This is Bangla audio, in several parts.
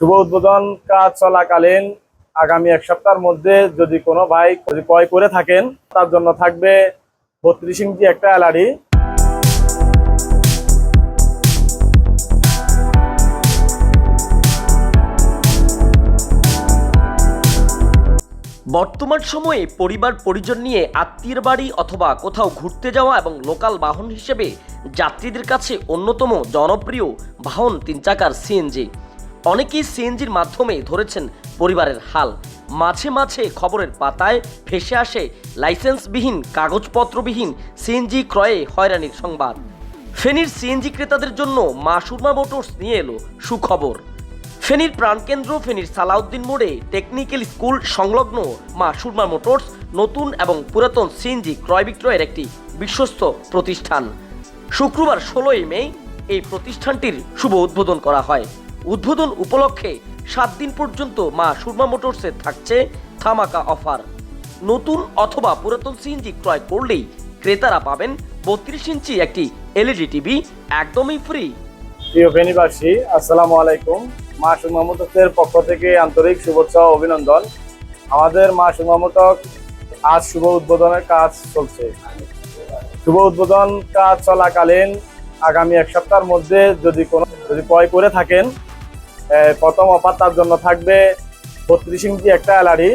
শুভ উদ্বোধন কাজ চলাকালীন আগামী এক সপ্তাহের মধ্যে যদি কোনো ভাই ক্রয় করে থাকেন, তার জন্য থাকবে বত্রিশ ইঞ্চি একটা এলআডি বর্তমান সময়ে পরিবার পরিজন নিয়ে আত্মীয়ের বাড়ি অথবা কোথাও ঘুরতে যাওয়া এবং লোকাল বাহন হিসেবে যাত্রীদের কাছে অন্যতম জনপ্রিয় বাহন তিন চাকার সিএনজি। অনেকেই সিএনজির মাধ্যমে ধরেছেন পরিবারের হাল। মাঝে মাঝে খবরের পাতায় ভেসে আসে লাইসেন্সবিহীন, কাগজপত্রবিহীন সিএনজি ক্রয়ে হয়রানির সংবাদ। ফেনীর সিএনজি ক্রেতাদের জন্য মা সুরমা মোটরস নিয়ে এলো সুখবর। ফেনীর প্রাণকেন্দ্র, ফেনীর সালাউদ্দিন মোড়ে টেকনিক্যাল স্কুল সংলগ্ন মা সুরমা মোটরস নতুন এবং পুরাতন সিএনজি ক্রয় বিক্রয়ের একটি বিশ্বস্ত প্রতিষ্ঠান। শুক্রবার ষোলোই মে এই প্রতিষ্ঠানটির শুভ উদ্বোধন করা হয়। উদ্বোধন উপলক্ষে সাত দিন পর্যন্ত মা সুরমা মোটরসে থাকছে থামাকা অফার। নতুন অথবা পুরাতন সিএনজি ক্রয় করলেই ক্রেতারা পাবেন বত্রিশ ইঞ্চি একটি এলইডি টিভি একদমই ফ্রি। প্রিয় ফেনীবাসী, আসসালামু আলাইকুম। মা সুমামতকের পক্ষ থেকে আন্তরিক শুভেচ্ছা অভিনন্দন। আমাদের মা সুমামতক আজ শুভ উদ্বোধনের কাজ চলছে। শুভ উদ্বোধন কাজ চলাকালীন আগামী এক সপ্তাহের মধ্যে যদি কোনো যদি ক্রয় করে থাকেন প্রথম অফার তার জন্য থাকবে বত্রিশ ইঞ্চি একটা এলআডি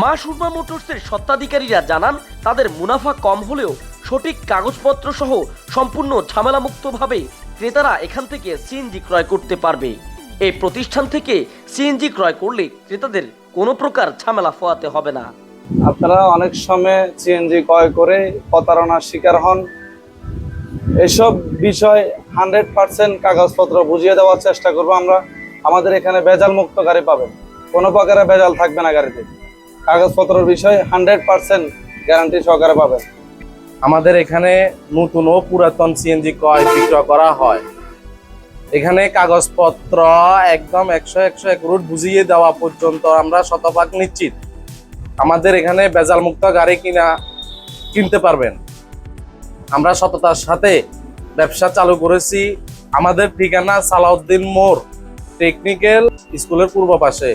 মা সুরমা মোটরসের স্বত্বাধিকারীরা জানান তাদের মুনাফা কম হলেও সঠিক কাগজপত্র সহ সম্পূর্ণ ঝামেলামুক্তভাবে ক্রেতারা এখান থেকে সিএনজি ক্রয় করতে পারবে। এই প্রতিষ্ঠান থেকে সিএনজি ক্রয় করলে ক্রেতাদের কোনো প্রকার ঝামেলা ফোয়াতে হবে না। আপনারা অনেক সময় সিএনজি ক্রয় করে প্রতারণার শিকার হন। এসব বিষয় হান্ড্রেড পার্সেন্ট কাগজপত্র বুঝিয়ে দেওয়ার চেষ্টা করব আমরা। আমাদের এখানে ভেজাল মুক্ত গাড়ি পাবেন। কোনো প্রকারে ভেজাল থাকবে না গাড়িতে। কাগজপত্রের বিষয়ে হান্ড্রেড পার্সেন্ট গ্যারান্টি সহকারে পাবেন। আমাদের এখানে নতুন ও পুরাতন সিএনজি ক্রয় বিক্রয় করা হয়। এখানে কাগজপত্র একদম একশো একশো এক রুট বুঝিয়ে দেওয়া পর্যন্ত আমরা শতভাগ নিশ্চিত। আমাদের এখানে বেজাল মুক্ত গাড়ি কিনা কিনতে পারবেন। আমরা সততার সাথে ব্যবসা চালু করেছি। আমাদের ঠিকানা সালাউদ্দিন মোড়। টেকনিক্যাল স্কুলের পূর্ব পাশে।